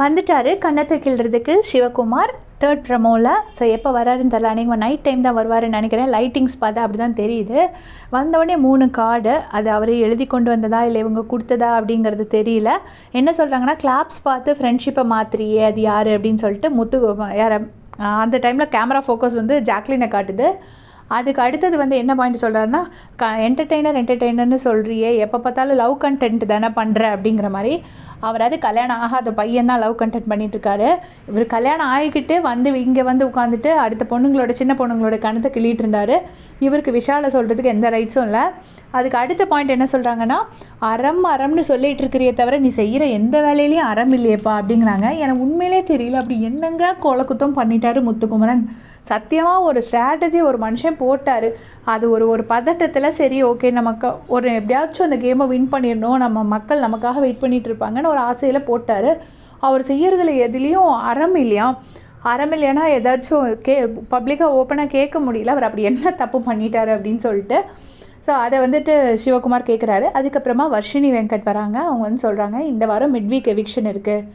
வந்துட்டார். கன்னத்தை கிள்றதுக்கு சிவகுமார் தேர்ட் ப்ரமோவில் ஸோ எப்போ வராருன்னு தெரில அன்றைக்கி நைட் டைம் தான் வருவாருன்னு நினைக்கிறேன். லைட்டிங்ஸ் பார்த்தா அப்படி தான் தெரியுது. வந்தவொடனே மூணு கார்டு அது அவரே எழுதி கொண்டு வந்ததா இல்லை இவங்க கொடுத்ததா அப்படிங்கிறது தெரியல. என்ன சொல்கிறாங்கன்னா கிளாப்ஸ் பார்த்து ஃப்ரெண்ட்ஷிப்பை மாத்திரியே அது யார் அப்படின்னு சொல்லிட்டு முத்து யார அந்த டைமில் கேமரா ஃபோக்கஸ் வந்து ஜாக்லினை காட்டுது. அதுக்கு அடுத்தது வந்து என்ன பாயிண்ட் சொல்கிறாருன்னா க என்டர்டெய்னர் என்டர்டெய்னர்னு சொல்கிறியே எப்போ பார்த்தாலும் லவ் கண்டென்ட் தானே பண்ணுற அப்படிங்கிற மாதிரி. அவராது கல்யாணம் ஆகாத பையன் தான் லவ் கண்டென்ட் பண்ணிட்டு இவர் கல்யாணம் ஆகிக்கிட்டு வந்து இங்கே வந்து உட்காந்துட்டு அடுத்த பொண்ணுங்களோட சின்ன பொண்ணுங்களோட கணத்தை கிள்ளிட்டு இருந்தார். இவருக்கு விஷாலை சொல்கிறதுக்கு எந்த ரைட்ஸும் இல்லை. அதுக்கு அடுத்த பாயிண்ட் என்ன சொல்கிறாங்கன்னா அறம் அறம்னு சொல்லிட்டு இருக்கிறியே தவிர நீ செய்கிற எந்த வேலையிலையும் அறம் இல்லையேப்பா அப்படிங்கிறாங்க. எனக்கு உண்மையிலே தெரியல. அப்படி என்னங்க கொலக்குத்தம் பண்ணிட்டாரு முத்துக்குமரன்? சத்தியமாக ஒரு ஸ்ட்ராட்டஜி ஒரு மனுஷன் போட்டார். அது ஒரு ஒரு பதட்டத்தில் சரி ஓகே நமக்கு ஒரு எப்படியாச்சும் அந்த கேமை வின் பண்ணிடணும். நம்ம மக்கள் நமக்காக வெயிட் பண்ணிகிட்டு இருப்பாங்கன்னு ஒரு ஆசையில் போட்டார். அவர் செய்கிறதுல எதுலேயும் அறம் இல்லையா? அறம் இல்லைன்னா ஏதாச்சும் கே பப்ளிக்காக ஓப்பனாக கேட்க முடியல. அவர் அப்படி என்ன தப்பு பண்ணிட்டாரு அப்படின்னு சொல்லிட்டு. ஸோ அதை வந்துட்டு சிவகுமார் கேட்குறாரு அதுக்கப்புறமா வர்ஷினி வெங்கட் வராங்க. அவங்க வந்து சொல்கிறாங்க இந்த வாரம் மிட் வீக் எவிக்ஷன் இருக்குது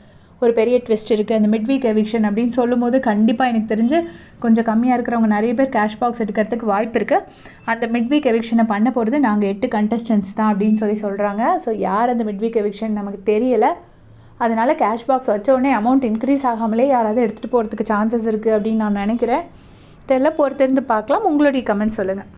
ஒரு பெரிய ட்விஸ்ட் இருக்குது அந்த மிட் வீக் எவிக்ஷன் அப்படின்னு சொல்லும்போது கண்டிப்பாக எனக்கு தெரிஞ்சு கொஞ்சம் கம்மியாக இருக்கிறவங்க நிறைய பேர் கேஷ் பாக்ஸ் எடுக்கிறதுக்கு வாய்ப்பு இருக்குது அந்த மிட் வீக் எவிக்ஷனை பண்ண போகிறது நாங்கள் எட்டு கண்டஸ்டன்ஸ் தான் அப்படின்னு சொல்லி சொல்கிறாங்க ஸோ யார் அந்த மிட் வீக் எவிக்ஷன் நமக்கு தெரியலை. அதனால் கேஷ் பாக்ஸ் வச்ச உடனே அமௌண்ட் இன்க்ரீஸ் ஆகாமலே யாராவது எடுத்துகிட்டு போகிறதுக்கு சான்சஸ் இருக்குது அப்படின்னு நான் நினைக்கிறேன். தெரியல பொறுத்திருந்து பார்க்கலாம். உங்களுடைய கமெண்ட் சொல்லுங்கள்